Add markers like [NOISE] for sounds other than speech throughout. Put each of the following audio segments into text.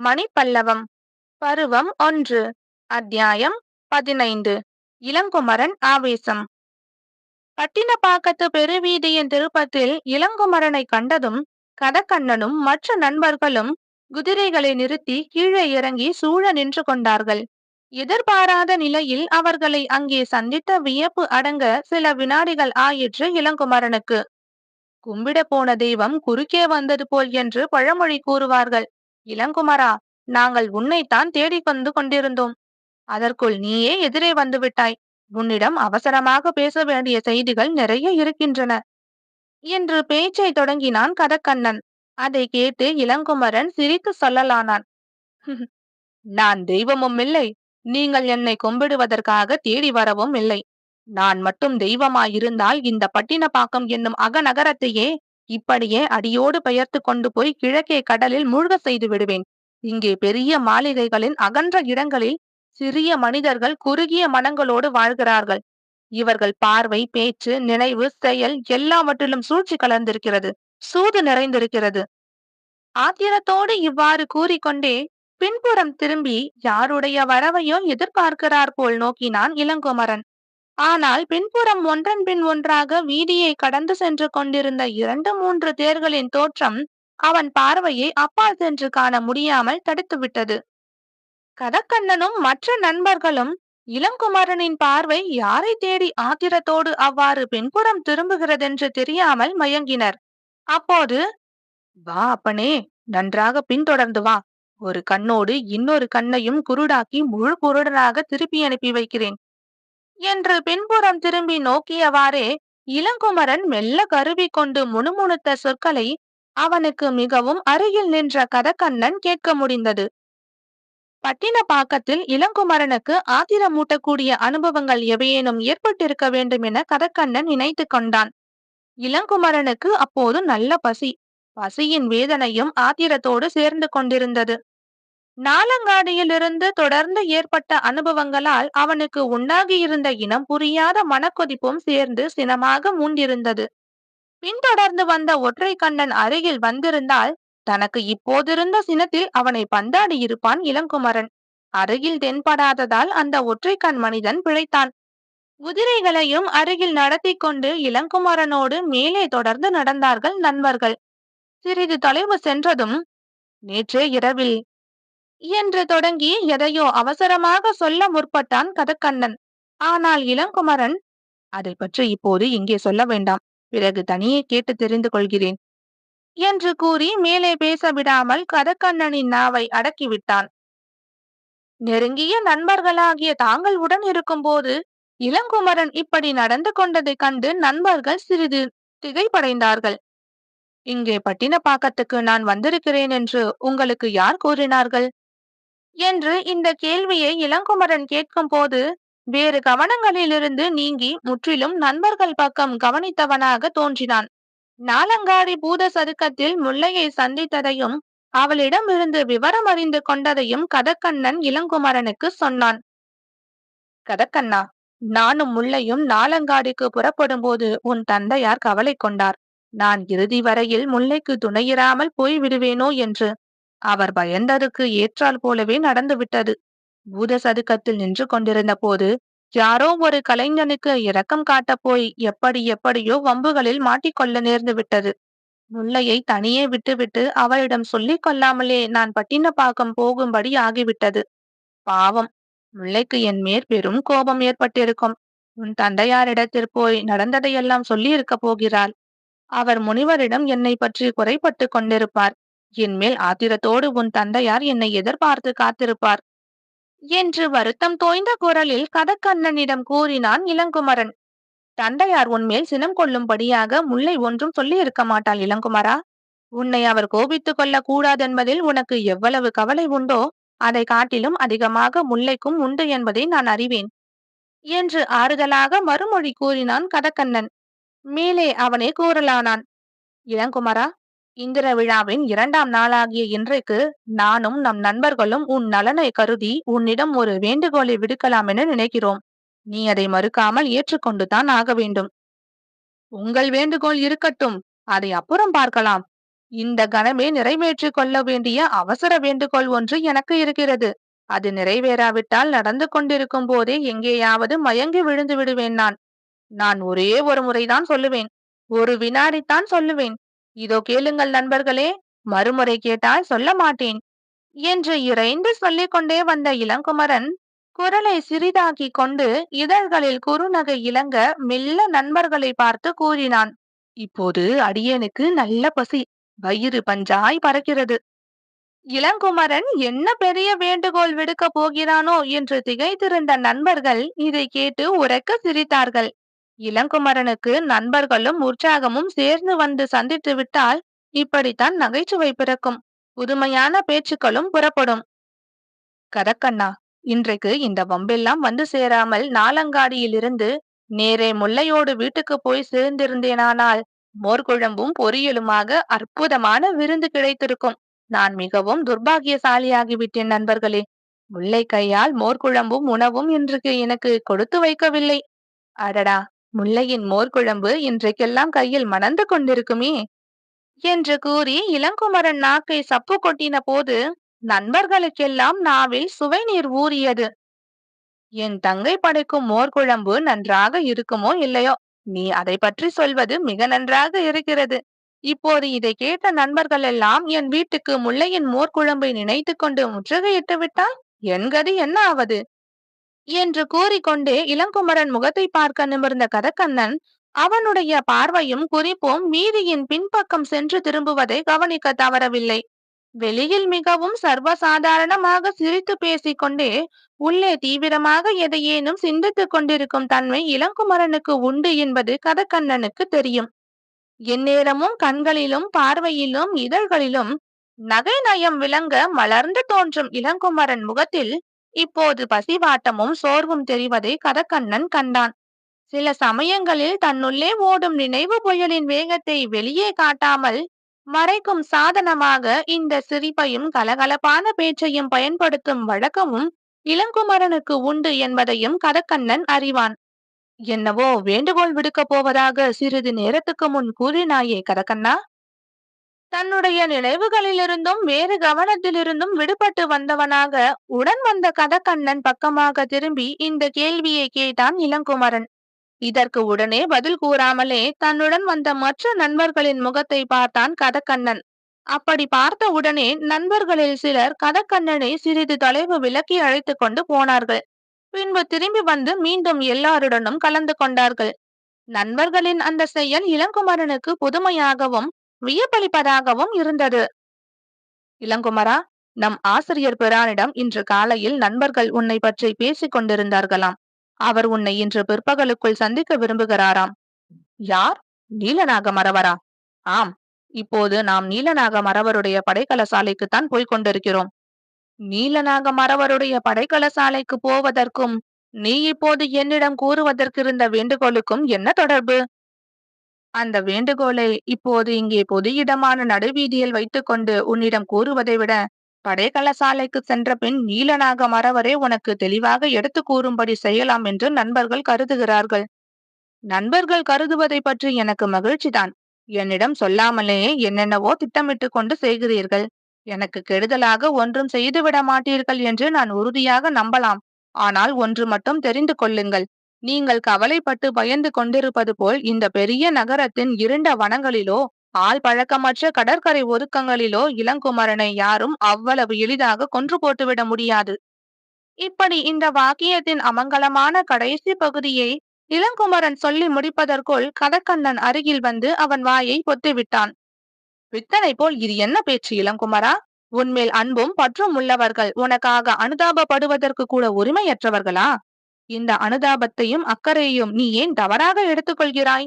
மணிப்பல்லவம் பருவம் ஒன்று அத்தியாயம் பதினைந்து இளங்குமரன் ஆவேசம். பட்டினப்பாக்கத்து பெருவீதியின் திருப்பத்தில் இளங்குமரனை கண்டதும் கதக்கண்ணனும் மற்ற நண்பர்களும் குதிரைகளை நிறுத்தி கீழே இறங்கி சூழ நின்று கொண்டார்கள். எதிர்பாராத நிலையில் அவர்களை அங்கே சந்தித்த வியப்பு அடங்க சில வினாடிகள் ஆயிற்று இளங்குமரனுக்கு. கும்பிட போன தெய்வம் குறுக்கே வந்தது போல் என்று பழமொழி கூறுவார்கள். இளங்குமரா நாங்கள் உன்னைத்தான் தேடிக் வந்து கொண்டிருந்தோம். அதற்குள் நீயே எதிரே வந்துவிட்டாய் உன்னிடம் அவசரமாக பேச வேண்டிய செய்திகள் நிறைய இருக்கின்றன. என்று பேச்சை தொடங்கினான் கதக்கண்ணன். அதை கேட்டு இளங்குமரன் சிரித்து சொல்லலானான். [LAUGHS] நான் தெய்வமும் இல்லை. நீங்கள் என்னை கும்பிடுவதற்காக தேடி வரவும் இல்லை. நான் மட்டும் தெய்வமாயிருந்தால் இந்த பட்டினப்பாக்கம் என்னும் அகநகரத்தையே இப்படியே அடியோடு பெயர்த்து கொண்டு போய் கிழக்கே கடலில் மூழ்க செய்து விடுவேன். இங்கே பெரிய மாளிகைகளின் அகன்ற இடங்களில் சிறிய மனிதர்கள் குறுகிய மனங்களோடு வாழ்கிறார்கள். இவர்கள் பார்வை பேச்சு நினைவு செயல் எல்லாவற்றிலும் சூழ்ச்சி கலந்திருக்கிறது. சூது நிறைந்திருக்கிறது. ஆத்திரத்தோடு இவ்வாறு கூறிக்கொண்டே பின்புறம் திரும்பி யாருடைய வரவையோ எதிர்பார்க்கிறார் போல் நோக்கினான் இளங்குமரன். ஆனால் பின்புறம் ஒன்றன் பின் ஒன்றாக வீதியை கடந்து சென்று கொண்டிருந்த இரண்டு மூன்று தேர்களின் தோற்றம் அவன் பார்வையை அப்பால் சென்று காண முடியாமல் தடுத்துவிட்டது கதக்கண்ணனும் மற்ற நண்பர்களும் இளங்குமரனின் பார்வை யாரை தேடி ஆத்திரத்தோடு அவ்வாறு பின்புறம் திரும்புகிறதென்று தெரியாமல் மயங்கினர். அப்போது வா அப்பனே நன்றாக பின்தொடர்ந்து வா. ஒரு கண்ணோடு இன்னொரு கண்ணையும் குருடாக்கி முழு குருடனாக திருப்பி அனுப்பி வைக்கிறேன். என்று பின்புறம் திரும்பி நோக்கியவாறே இளங்குமரன் மெல்ல கருவி கொண்டு முணுமுணுத்த சொற்களை அவனுக்கு மிகவும் அருகில் நின்ற கதக்கண்ணன் கேட்க முடிந்தது. பட்டினப்பாக்கத்தில் இளங்குமரனுக்கு ஆத்திரமூட்டக்கூடிய அனுபவங்கள் எவையேனும் ஏற்பட்டிருக்க வேண்டும் என கதக்கண்ணன் நினைத்து கொண்டான். இளங்குமரனுக்கு அப்போது நல்ல பசி பசியின் வேதனையும் ஆத்திரத்தோடு சேர்ந்து கொண்டிருந்தது. நாலங்காடியிலிருந்து தொடர்ந்து ஏற்பட்ட அனுபவங்களால் அவனுக்கு உண்டாகியிருந்த இனம் புரியாத மனக்கொதிப்பும் சேர்ந்து சினமாக மூண்டிருந்தது. பின்தொடர்ந்து வந்த ஒற்றை கண்ணன் அருகில் வந்திருந்தால் தனக்கு இப்போதிருந்த சினத்தில் அவனை பந்தாடி இருப்பான் இளங்குமரன். அருகில் தென்படாததால் அந்த ஒற்றை கண் மனிதன் பிழைத்தான். குதிரைகளையும் அருகில் நடத்தி கொண்டு இளங்குமரனோடு மேலே தொடர்ந்து நடந்தார்கள் நண்பர்கள். சிறிது தொலைவு சென்றதும் நேற்றே இரவில் என்று தொடங்கி எதையோ அவசரமாக சொல்ல முற்பட்டான் கதக்கண்ணன். ஆனால் இளங்குமரன் அதை பற்றி இப்போது இங்கே சொல்ல வேண்டாம். பிறகு தனியே கேட்டு தெரிந்து கொள்கிறேன் என்று கூறி மேலே பேச விடாமல் கதக்கண்ணனின் நாவை அடக்கிவிட்டான். நெருங்கிய நண்பர்களாகிய தாங்கள் உடன் இருக்கும்போது இளங்குமரன் இப்படி நடந்து கொண்டதைக் கண்டு நண்பர்கள் சிறிது திகைப்படைந்தார்கள். இங்கே பட்டினப்பாக்கத்துக்கு நான் வந்திருக்கிறேன் என்று உங்களுக்கு யார் கூறினார்கள்? என்று இந்த கேள்வியை இளங்குமரன் கேட்கும் போது வேறு கவனங்களிலிருந்து நீங்கி முற்றிலும் நண்பர்கள் பக்கம் கவனித்தவனாக தோன்றினான். நாலங்காடி பூத சதுக்கத்தில் முல்லையை சந்தித்ததையும் அவளிடம் இருந்து விவரம் அறிந்து கொண்டதையும் கதக்கண்ணன் இளங்குமரனுக்கு சொன்னான். கதக்கண்ணா நானும் முல்லையும் நாலங்காடிக்கு புறப்படும் போது உன் தந்தையார் கவலை கொண்டார். நான் இறுதி வரையில் முல்லைக்கு துணையிறாமல் போய் விடுவேனோ என்று அவர் பயந்ததுக்கு ஏற்றால் போலவே நடந்துவிட்டது பூத சதுக்கத்தில் நின்று கொண்டிருந்த போது யாரோ ஒரு கலைஞனுக்கு இரக்கம் காட்டப் போய் எப்படி எப்படியோ வம்புகளில் மாட்டிக்கொள்ள நேர்ந்து விட்டது. முல்லையை தனியே விட்டுவிட்டு அவளிடம் சொல்லிக் கொள்ளாமலே நான் பட்டினப்பாக்கம் போகும்படி ஆகிவிட்டது. பாவம்! முல்லைக்கு என் மேற் பெரும் கோபம் ஏற்பட்டிருக்கும். உன் தந்தையாரிடத்தில் போய் நடந்ததையெல்லாம் சொல்லியிருக்க போகிறாள். அவர் முனிவரிடம் என்னை பற்றி குறைப்பட்டு கொண்டிருப்பார். என்மேல் ஆத்திரத்தோடு உன் தந்தையார் என்னை எதிர்பார்த்து காத்திருப்பார். என்று வருத்தம் தோய்ந்த குரலில் கதக்கண்ணனிடம் கூறினான் இளங்குமரன். தந்தையார் உன்மேல் சினம் கொள்ளும்படியாக முல்லை ஒன்றும் சொல்லி இருக்க மாட்டாள் இளங்குமரா. உன்னை அவர் கோபித்துக் கொள்ள கூடாதென்பதில் உனக்கு எவ்வளவு கவலை உண்டோ அதை காட்டிலும் அதிகமாக முல்லைக்கும் உண்டு என்பதை நான் அறிவேன். என்று ஆறுதலாக மறுமொழி கூறினான் கதக்கண்ணன். மேலே அவனே கூறலானான். இளங்குமரா இந்திர விழாவின் இரண்டாம் நாளாகிய இன்றைக்கு நானும் நம் நண்பர்களும் உன் நலனை கருதி உன்னிடம் ஒரு வேண்டுகோளை விடுக்கலாம் என நினைக்கிறோம். நீ அதை மறுக்காமல் ஏற்றுக்கொண்டுதான் ஆக வேண்டும். உங்கள் வேண்டுகோள் இருக்கட்டும். அதை அப்புறம் பார்க்கலாம். இந்த கணமே நிறைவேற்றிக் கொள்ள வேண்டிய அவசர வேண்டுகோள் ஒன்று எனக்கு இருக்கிறது. அது நிறைவேறாவிட்டால் நடந்து கொண்டிருக்கும் போதே எங்கேயாவது மயங்கி விழுந்து விடுவேன் நான். நான் ஒரே ஒரு முறைதான் சொல்லுவேன். ஒரு வினாடித்தான் சொல்லுவேன். இதோ கேளுங்கள் நண்பர்களே மறுமுறை கேட்டால் சொல்ல மாட்டேன். என்று இறைந்து சொல்லிக் கொண்டே வந்த இளங்குமரன் குரலை சிறிதாக்கிக் கொண்டு இதழ்களில் குறுநகை இளங்க மெல்ல நண்பர்களை பார்த்து கூறினான் இப்போது அடியேனுக்கு நல்ல பசி வயிறு பஞ்சாய் பறக்கிறது. இளங்குமரன் என்ன பெரிய வேண்டுகோள் விடுக்கப் போகிறானோ? என்று திகைத்திருந்த நண்பர்கள் இதை கேட்டு உரக்க சிரித்தார்கள். இளங்குமரனுக்கு நண்பர்களும் உற்சாகமும் சேர்ந்து வந்து சந்தித்து விட்டால் இப்படித்தான் நகைச்சுவை பிறக்கும். புதுமையான பேச்சுக்களும் புறப்படும். கதக்கண்ணா இன்றைக்கு இந்த வம்பெல்லாம் வந்து சேராமல் நாலங்காடியிலிருந்து நேரே முல்லையோடு வீட்டுக்கு போய் சேர்ந்திருந்தேனானால் மோர்குழம்பும் பொரியலுமாக அற்புதமான விருந்து கிடைத்திருக்கும். நான் மிகவும் துர்பாகியசாலியாகிவிட்டேன் நண்பர்களே. முல்லை கையால் மோர்குழம்பும் உணவும் இன்றைக்கு எனக்கு கொடுத்து வைக்கவில்லை. அடடா முல்லையின் மோர்குழம்பு இன்றைக்கெல்லாம் கையில் மணந்து கொண்டிருக்குமே என்று கூறி இளங்குமரன் நாக்கை சப்பு கொட்டின போது நண்பர்களுக்கெல்லாம் நாவில் சுவை நீர் ஊறியது. என் தங்கை படைக்கும் மோர்குழம்பு நன்றாக இருக்குமோ இல்லையோ? நீ அதை பற்றி சொல்வது மிக நன்றாக இருக்கிறது. இப்போது இதை கேட்ட நண்பர்கள் எல்லாம் என் வீட்டுக்கு முல்லையின் மோர்குழம்பை நினைத்து கொண்டு முற்றுகையிட்டு விட்டால் என் கதி என்ன ஆவது? என்று கூறிக்கொண்டே இளங்குமரன் முகத்தை பார்க்க நிமிர்ந்த கதக்கண்ணன் அவனுடைய பார்வையும் குறிப்பும் மீதியின் பின்பக்கம் சென்று திரும்புவதை கவனிக்க தவறவில்லை. வெளியில் மிகவும் சர்வசாதாரணமாக சிரித்து பேசிக்கொண்டே உள்ளே தீவிரமாக எதையேனும் சிந்தித்துக் கொண்டிருக்கும் தன்மை இளங்குமரனுக்கு உண்டு என்பது கதக்கண்ணனுக்கு தெரியும். எந்நேரமும் கண்களிலும் பார்வையிலும் இதழ்களிலும் நகை நயம் விளங்க மலர்ந்து தோன்றும் இளங்குமரன் முகத்தில் இப்போது பசிவாட்டமும் சோர்வும் தெரிவதை கதக்கண்ணன் கண்டான். சில சமயங்களில் தன்னுள்ளே ஓடும் நினைவு புயலின் வேகத்தை வெளியே காட்டாமல் மறைக்கும் சாதனமாக இந்த சிரிப்பையும் கலகலப்பான பேச்சையும் பயன்படுத்தும் வழக்கமும் இளங்குமரனுக்கு உண்டு என்பதையும் கதக்கண்ணன் அறிவான். என்னவோ வேண்டுகோள் விடுக்கப் போவதாக சிறிது நேரத்துக்கு முன் கூறினாயே கதக்கண்ணா தன்னுடைய நினைவுகளிலிருந்தும் வேறு கவனத்திலிருந்தும் விடுபட்டு வந்தவனாக உடன் வந்த கதக்கண்ணன் பக்கமாக திரும்பி இந்த கேள்வியை கேட்டான் இளங்குமரன். இதற்கு உடனே பதில் கூறாமலே தன்னுடன் வந்த மற்ற நண்பர்களின் முகத்தை பார்த்தான் கதக்கண்ணன் அப்படி பார்த்த உடனே நண்பர்களில் சிலர் கதக்கண்ணனை சிறிது தொலைவு விலக்கி அழைத்து கொண்டு போனார்கள். பின்பு திரும்பி வந்து மீண்டும் எல்லாருடனும் கலந்து கொண்டார்கள். நண்பர்களின் அந்த செயல் இளங்குமரனுக்கு புதுமையாகவும் வியப்பளிப்பதாகவும் இருந்தது. இளங்குமரா நம் ஆசிரியர் பிரானிடம் இன்று காலையில் நண்பர்கள் உன்னை பற்றி பேசிக் கொண்டிருந்தார்களாம். அவர் உன்னை இன்று பிற்பகலுக்குள் சந்திக்க விரும்புகிறாராம். யார்? நீலநாக மரவரா ஆம் இப்போது நாம் நீலநாக மரவருடைய படைக்கல சாலைக்குத்தான் போய்க் கொண்டிருக்கிறோம். நீலநாக மரவருடைய படைக்கல சாலைக்கு போவதற்கும் நீ இப்போது என்னிடம் கூறுவதற்கிருந்த வேண்டுகோளுக்கும் என்ன தொடர்பு? அந்த வேண்டுகோளை இப்போது இங்கே பொது இடமான நடுவீதியில் வைத்துக்கொண்டு உன்னிடம் கூறுவதை விட படைக்கல சாலைக்கு சென்ற பின் நீலனாக மறவரே உனக்கு தெளிவாக எடுத்து கூறும்படி செய்யலாம் என்று நண்பர்கள் கருதுகிறார்கள். நண்பர்கள் கருதுவதை பற்றி எனக்கு மகிழ்ச்சிதான். என்னிடம் சொல்லாமலேயே என்னென்னவோ திட்டமிட்டு கொண்டு செய்கிறீர்கள். எனக்கு கெடுதலாக ஒன்றும் செய்துவிட மாட்டீர்கள் என்று நான் உறுதியாக நம்பலாம். ஆனால் ஒன்று மட்டும் தெரிந்து கொள்ளுங்கள். நீங்கள் கவலைப்பட்டு பயந்து கொண்டிருப்பது போல் இந்த பெரிய நகரத்தின் இருண்ட வனங்களிலோ ஆள் பழக்கமற்ற கடற்கரை ஒதுக்கங்களிலோ இளங்குமரனை யாரும் அவ்வளவு எளிதாக கொன்று போட்டுவிட முடியாது. இப்படி இந்த வாக்கியத்தின் அமங்கலமான கடைசி பகுதியை இளங்குமரன் சொல்லி முடிப்பதற்குள் கதக்கண்ணன் அருகில் வந்து அவன் வாயை பொத்திவிட்டான். பித்தனை போல் இது என்ன பேச்சு இளங்குமரா? உன்மேல் அன்பும் பற்றும் உள்ளவர்கள் உனக்காக அனுதாபப்படுவதற்கு கூட உரிமையற்றவர்களா? இந்த அனுதாபத்தையும் அக்கறையையும் நீ ஏன் தவறாக எடுத்துக்கொள்கிறாய்?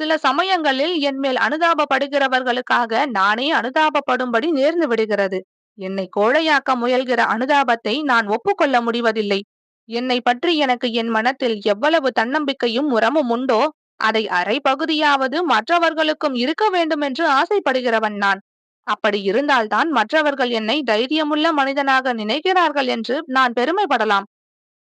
சில சமயங்களில் என் மேல் அனுதாபப்படுகிறவர்களுக்காக நானே அனுதாபப்படும்படி நேர்ந்து விடுகிறது. என்னை கோழையாக்க முயல்கிற அனுதாபத்தை நான் ஒப்புக்கொள்ள முடிவதில்லை. என்னை பற்றி எனக்கு என் மனத்தில் எவ்வளவு தன்னம்பிக்கையும் உரமும் உண்டோ அதை அரை பகுதியாவது மற்றவர்களுக்கும் இருக்க வேண்டும் என்று ஆசைப்படுகிறவன் நான். அப்படி இருந்தால்தான் மற்றவர்கள் என்னை தைரியமுள்ள மனிதனாக நினைக்கிறார்கள் என்று நான் பெருமைப்படலாம்.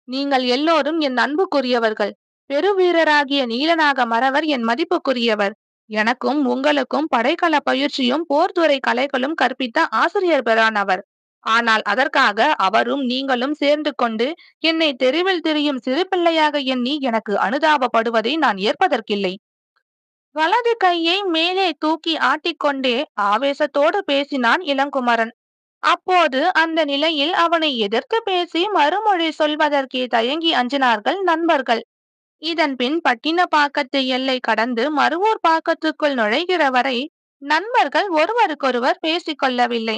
நீங்கள் எல்லோரும் என் அன்புக்குரியவர்கள். பெருவீரராகிய நீலனாக மறவர் என் மதிப்புக்குரியவர். எனக்கும் உங்களுக்கும் படைக்கல பயிற்சியும் போர்துறை கலைகளும் கற்பித்த ஆசிரியர் பெறானவர். அவர் ஆனால் அதற்காக அவரும் நீங்களும் சேர்ந்து கொண்டு என்னை தெருவில் திரியும் சிறு பிள்ளையாக எண்ணி எனக்கு அனுதாபப்படுவதை நான் ஏற்பதற்கில்லை. வலது கையை மேலே தூக்கி ஆட்டிக்கொண்டே ஆவேசத்தோடு பேசினான் இளங்குமரன். அப்போது அந்த நிலையில் அவனை எதிர்த்து பேசி மறுமொழி சொல்வதற்கே தயங்கி அஞ்சினார்கள் நண்பர்கள். இதன் பின் பட்டினப்பாக்கத்து எல்லை கடந்து மருவூர் பாக்கத்துக்குள் நுழைகிற வரை நண்பர்கள் ஒருவருக்கொருவர் பேசிக் கொள்ளவில்லை.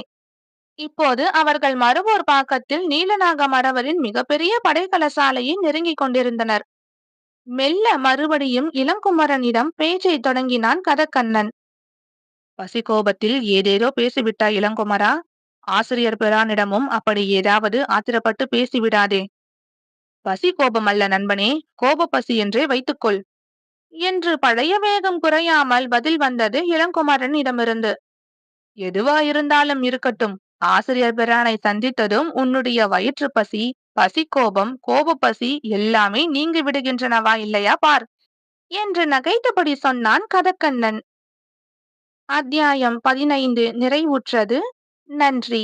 இப்போது அவர்கள் மருவூர் பாக்கத்தில் நீலநாக மரவரின் மிகப்பெரிய படைக்கல சாலையை நெருங்கிக் கொண்டிருந்தனர். மெல்ல மறுபடியும் இளங்குமரனிடம் பேச்சை தொடங்கினான் கதக்கண்ணன். பசிகோபத்தில் ஏதேதோ பேசிவிட்டாய் இளங்குமரா? ஆசிரியர் பிரானிடமும் அப்படி ஏதாவது ஆத்திரப்பட்டு பேசிவிடாதே. பசி கோபம் அல்ல நண்பனே கோப பசி என்றே வைத்துக்கொள். என்று பழைய வேகம் குறையாமல் பதில் வந்தது இளங்குமரனிடமிருந்து. எதுவா இருந்தாலும் இருக்கட்டும் ஆசிரியர் பிரானை சந்தித்ததும் உன்னுடைய வயிற்று பசி பசி கோபம் கோப பசி எல்லாமே நீங்கி விடுகின்றனவா இல்லையா பார் என்று நகைத்தபடி சொன்னான் கதக்கண்ணன் அத்தியாயம் பதினைந்து நிறைவுற்றது. நன்றி.